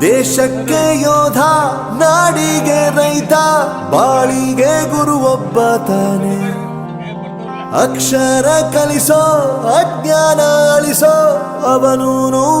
ದೇಶಕ್ಕೆ ಯೋಧ ನಾಡಿಗೆ ರೈತ ಬಾಳಿಗೆ ಗುರು ಒಬ್ಬ ತಾನೆ. ಅಕ್ಷರ ಕಲಿಸೋ ಅಜ್ಞಾನ ಅಳಿಸೋ ಅವನೂನು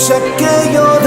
ದೇಶಕ್ಕೆ ಯೋಧ